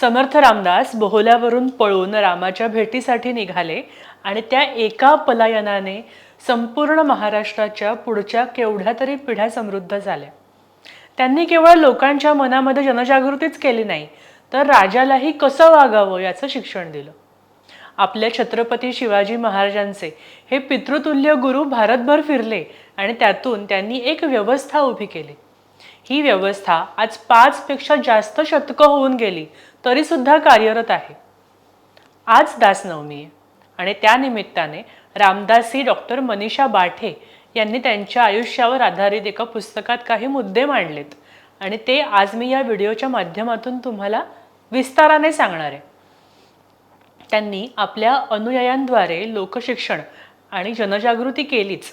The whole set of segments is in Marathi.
समर्थ रामदास बोहोल्यावरून पळून रामाच्या भेटीसाठी निघाले आणि त्या एका पलायनाने संपूर्ण महाराष्ट्राच्या पुढच्या केवढ्या तरी पिढ्या समृद्ध झाल्या. त्यांनी केवळ लोकांच्या मनामध्ये जनजागृतीच केली नाही तर राजालाही कसं वागावं याचं शिक्षण दिलं. आपल्या छत्रपती शिवाजी महाराजांचे हे पितृतुल्य गुरु भारतभर फिरले आणि त्यातून त्यांनी एक व्यवस्था उभी केली. ही व्यवस्था आज पाच पेक्षा जास्त शतकं होऊन गेली तरी सुद्धा कार्यरत आहे. आज दासनवमी आहे आणि त्या निमित्ताने रामदासी डॉक्टर मनीषा बाठे यांनी त्यांच्या आयुष्यावर आधारित एका पुस्तकात काही मुद्दे मांडलेत आणि ते आज मी या व्हिडिओच्या माध्यमातून तुम्हाला विस्ताराने सांगणार आहे. त्यांनी आपल्या अनुयायांद्वारे लोकशिक्षण आणि जनजागृती केलीच.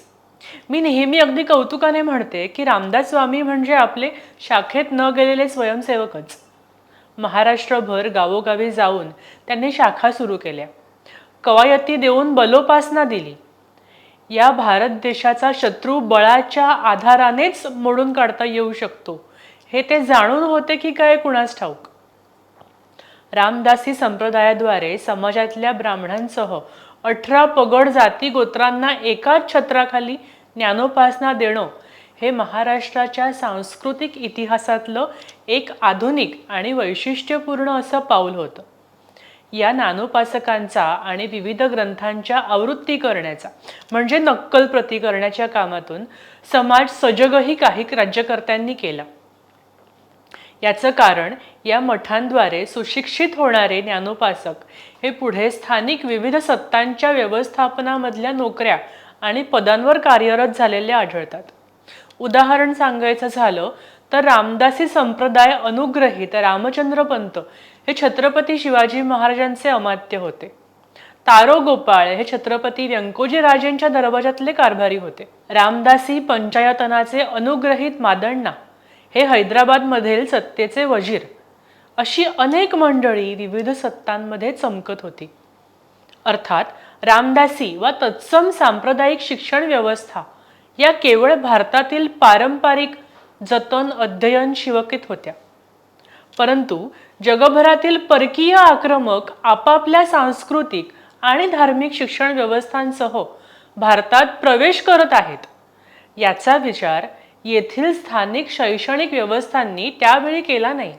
मी नेहमी अगदी कौतुकाने म्हणते की रामदास स्वामी म्हणजे आपले शाखेत न गेलेले स्वयंसेवकच. महाराष्ट्रभर गावोगावी जाऊन त्यांनी शाखा सुरू केल्या. कवायती देऊन बलोपासना दिली. या भारत देशाचा शत्रू बळाच्या आधारानेच मोडून काढता येऊ शकतो हे ते जाणून होते की काय कुणास ठाऊक? रामदासी संप्रदायाद्वारे समाजातल्या ब्राह्मणांसह अठरा पगड जाती गोत्रांना एकाच छत्राखाली ज्ञानोपासना देणं हे महाराष्ट्राच्या सांस्कृतिक इतिहासातलं एक आधुनिक आणि वैशिष्ट्यपूर्ण असं पाऊल होतं. या ज्ञानोपासकांचा आणि विविध ग्रंथांच्या आवृत्ती करण्याचा म्हणजे नक्कल प्रती करण्याच्या कामातून समाज सजगही काही राज्यकर्त्यांनी केला. याचं कारण या मठांद्वारे सुशिक्षित होणारे ज्ञानोपासक हे पुढे स्थानिक विविध सत्तांच्या व्यवस्थापनामधल्या नोकऱ्या आणि पदांवर कार्यरत झालेले आढळतात. उदाहरण सांगायचं झालं तर रामदासी संप्रदाय अनुग्रहित रामचंद्र पंत हे छत्रपती शिवाजी महाराजांचे अमात्य होते. तारो गोपाळ हे छत्रपती व्यंकोजी राजेंच्या दरवाजातले कारभारी होते. रामदासी पंचायतनाचे अनुग्रहित मादण्णा हे हैदराबादमधील सत्तेचे वजीर. अशी अनेक मंडळी विविध सत्तांमध्ये चमकत होती. अर्थात रामदासी वा तत्सम सांप्रदायिक शिक्षण व्यवस्था या केवळ भारतातील पारंपरिक जतन अध्ययन शिवकित होत्या. परंतु जगभरातील परकीय आक्रमक आपापल्या सांस्कृतिक आणि धार्मिक शिक्षण व्यवस्थांसह भारतात प्रवेश करत आहेत. याचा विचार येथील स्थानिक शैक्षणिक व्यवस्थांनी त्यावेळी केला नाही.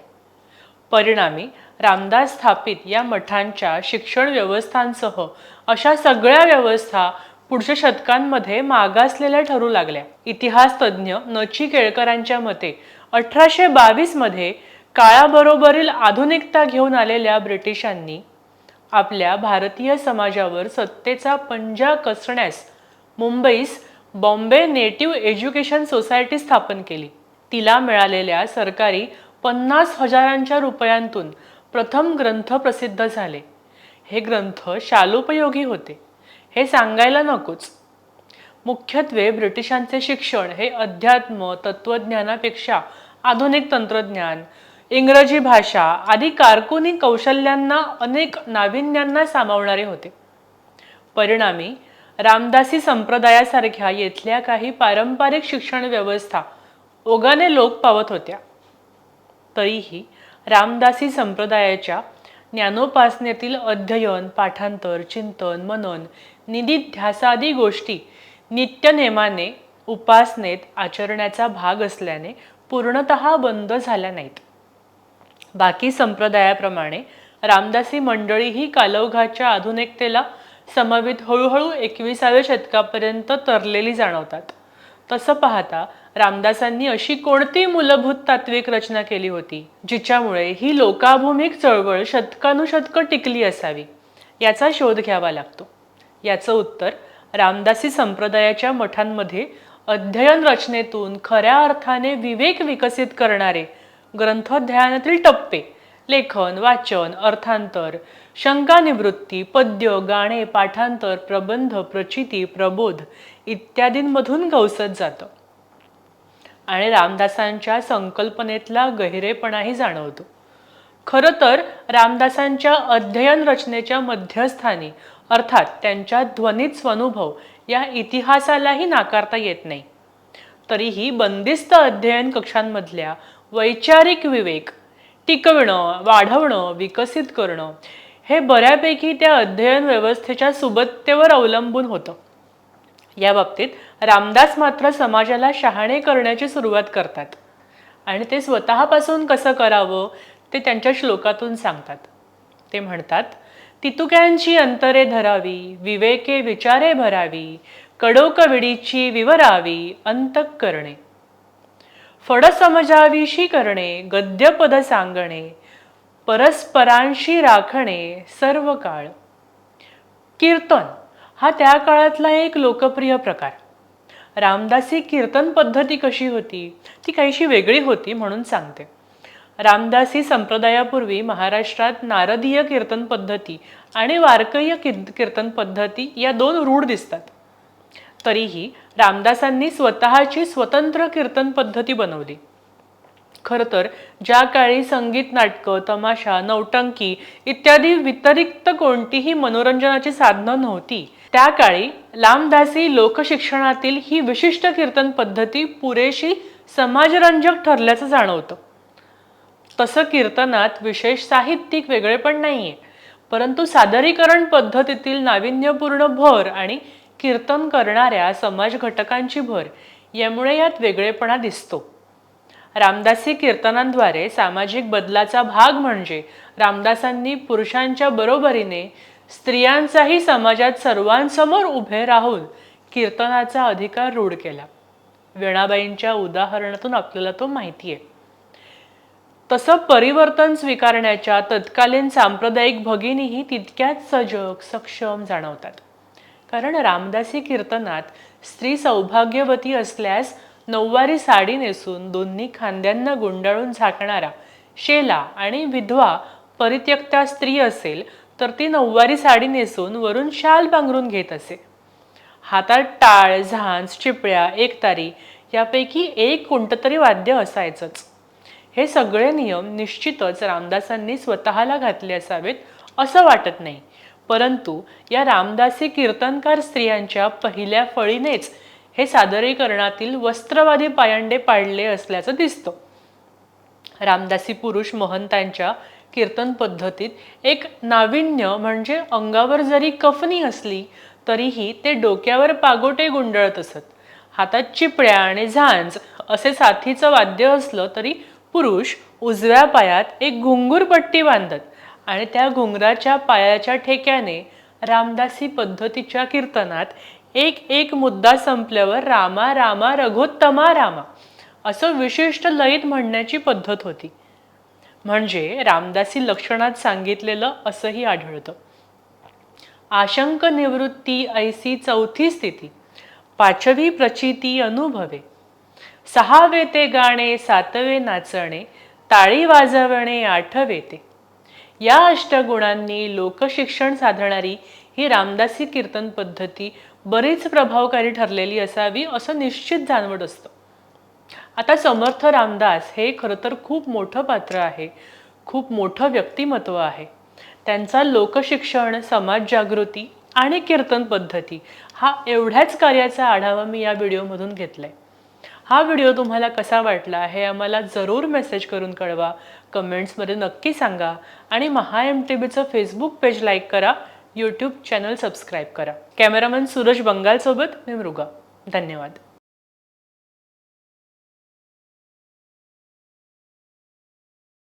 परिणामी रामदास स्थापित या मठांच्या शिक्षण व्यवस्थांसह अशा सगळ्या व्यवस्था पुढच्या शतकांमध्ये मागासलेल्या ठरू लागल्या. इतिहास तज्ज्ञ नची केळकरांच्या मते अठराशे बावीसमध्ये काळाबरोबरील आधुनिकता घेऊन आलेल्या ब्रिटिशांनी आपल्या भारतीय समाजावर सत्तेचा पंजा कसण्यास मुंबईस बॉम्बे नेटिव्ह एज्युकेशन सोसायटी स्थापन केली. तिला मिळालेल्या सरकारी पन्नास हजारांच्या रुपयांतून प्रथम ग्रंथ प्रसिद्ध झाले. हे ग्रंथ शालोपयोगी होते. हे सांगायला नकोच. मुख्यत्वे ब्रिटिशांचे शिक्षण हे अध्यात्म तत्वज्ञानापेक्षा आधुनिक तंत्रज्ञान इंग्रजी भाषा आदी कारकुनी कौशल्यांना अनेक नाविन्यांना सामावणारे होते. परिणामी रामदासी संप्रदायासारख्या येथल्या काही पारंपरिक शिक्षण व्यवस्था ओगाने लोक पावत होत्या. तरीही रामदासी संप्रदायाच्या ज्ञानोपासनेतील अध्ययन पाठांतर चिंतन मनन निधिध्यासादी गोष्टी नित्यनेमाने उपासनेत आचरण्याचा भाग असल्याने पूर्णतः बंद झाल्या नाहीत. बाकी संप्रदायाप्रमाणे रामदासी मंडळीही कालौघाच्या आधुनिकतेला समवेत हळूहळू एकविसाव्या शतकापर्यंत तरलेली जाणवतात. तसं पाहता रामदासांनी अशी कोणती मूलभूत तात्विक रचना केली होती जिच्यामुळे ही लोकाभूमिक चळवळ शतकानुशतकं टिकली असावी याचा शोध घ्यावा लागतो. याचं उत्तर रामदासी संप्रदायाच्या मठांमध्ये अध्ययन रचनेतून खऱ्या अर्थाने विवेक विकसित करणारे ग्रंथोध्यानातील टप्पे लेखन वाचन अर्थांतर शंका निवृत्ती पद्य गाणे पाठांतर प्रबंध प्रचिती प्रबोध इत्यादींमधून गवसत जातं. आणि रामदासांच्या संकल्पनेतला गहिरेपणाही जाणवतो. खरं तर रामदासांच्या अध्ययन रचनेच्या मध्यस्थानी अर्थात त्यांच्या ध्वनित स्वनुभव या इतिहासालाही नाकारता येत नाही. तरीही बंदिस्त अध्ययन कक्षांमधल्या वैचारिक विवेक टिकवणं वाढवणं विकसित करणं हे बऱ्यापैकी त्या अध्ययन व्यवस्थेच्या सुबत्तेवर अवलंबून होतं. या बाबतीत रामदास मात्र समाजाला शहाणे करण्याची सुरुवात करतात आणि ते स्वतःपासून कसं करावं ते त्यांच्या श्लोकातून सांगतात. ते म्हणतात तितुक्यांची अंतरे धरावी विवेके विचारे भरावी कडोकविडीची विवरावी अंतक करणे फड समजावीशी करणे गद्यपद सांगणे परस्परांशी राखणे सर्व काळ. कीर्तन हा त्या काळातला एक लोकप्रिय प्रकार. रामदासी कीर्तन पद्धती कशी होती ती काहीशी वेगळी होती म्हणून सांगते. रामदासी संप्रदायापूर्वी महाराष्ट्रात नारदीय कीर्तन पद्धती आणि वारकरीय कीर्- कीर्तन पद्धती या दोन रूढ दिसतात. तरीही रामदासांनी स्वतःची स्वतंत्र कीर्तन पद्धती बनवली. खरं तर ज्या काळी संगीत नाटकं तमाशा नौटंकी इत्यादी व्यतिरिक्त कोणतीही मनोरंजनाची साधनं नव्हती त्या काळी लांबदासी लोकशिक्षणातील ही विशिष्ट कीर्तन पद्धती पुरेशी समाजरंजक ठरल्याचं जाणवतं. तसं कीर्तनात विशेष साहित्यिक वेगळेपण नाहीये. परंतु सादरीकरण पद्धतीतील नाविन्यपूर्ण भर आणि कीर्तन करणाऱ्या समाज घटकांची भर यामुळे यात वेगळेपणा दिसतो. रामदासी कीर्तनांद्वारे सामाजिक बदलाचा भाग म्हणजे रामदासांनी पुरुषांच्या बरोबरीने स्त्रियांचाही समाजात सर्वांसमोर उभे राहून कीर्तनाचा अधिकार रूढ केला. वेणाबाईंच्या उदाहरणातून आपल्याला तो माहिती आहे तसं परिवर्तन स्वीकारण्याच्या तत्कालीन सांप्रदायिक भगिनीही तितक्याच सजग सक्षम जाणवतात. कारण रामदासी कीर्तनात स्त्री सौभाग्यवती असल्यास नऊवारी साडी नेसून दोन्ही खांद्यांना गुंडाळून झाकणारा शेला आणि विधवा परित्यक्ता स्त्री असेल तर ती नऊवारी साडी नेसून वरून शाल पांघरून घेत असे. हातात टाळ झांज चिपळ्या एकतारी यापैकी एक कोणतं तरी वाद्य असायचंच. हे सगळे नियम निश्चितच रामदासांनी स्वतःला घातले असावेत असं वाटत नाही. परंतु या रामदासी कीर्तनकार स्त्रियांच्या पहिल्या फळीनेच हे सादरीकरणातील वस्त्रवादी पायंडे पाडले असल्याचं दिसतं. रामदासी पुरुष महंतांच्या कीर्तन पद्धतीत एक नाविन्य म्हणजे अंगावर जरी कफनी असली तरीही ते डोक्यावर पागोटे गुंडळत असत. हातात चिपळ्या आणि झांज असे साथीचं वाद्य असलं तरी पुरुष उजव्या पायात एक घुंगूर पट्टी बांधत आणि त्या घुंगराच्या पायाच्या ठेक्याने रामदासी पद्धतीच्या कीर्तनात एक एक मुद्दा संपल्यावर रामा रामा रघोत्तमा रामा असं विशिष्ट लयीत म्हणण्याची पद्धत होती. म्हणजे रामदासी लक्षणात सांगितलेलं असंही आढळतं. आशंक निवृत्ती ऐसी चौथी स्थिती. पाचवी प्रचिती अनुभवे. सहावे ते गाणे सातवे नाचणे ताळी वाजवणे आठवे ते. या अष्टगुणांनी लोकशिक्षण साधणारी ही रामदासी कीर्तन पद्धती बरीच प्रभावकारी ठरलेली असावी असं निश्चित जाणवत असतं. आता समर्थ रामदास हे खरं तर खूप मोठं पात्र आहे खूप मोठं व्यक्तिमत्व आहे. त्यांचा लोकशिक्षण समाज जागृती आणि कीर्तन पद्धती हा एवढ्याच कार्याचा आढावा मी या व्हिडिओमधून घेतलाय. हा व्हिडिओ तुम्हाला कसा वाटला हे आम्हाला जरूर मेसेज करून कळवा. कमेंट्समध्ये नक्की सांगा आणि महा एम टी बीचं फेसबुक पेज लाईक करा यूट्यूब चॅनल सबस्क्राईब करा. कॅमेरामन सूरज बंगालसोबत मी मृगा. धन्यवाद.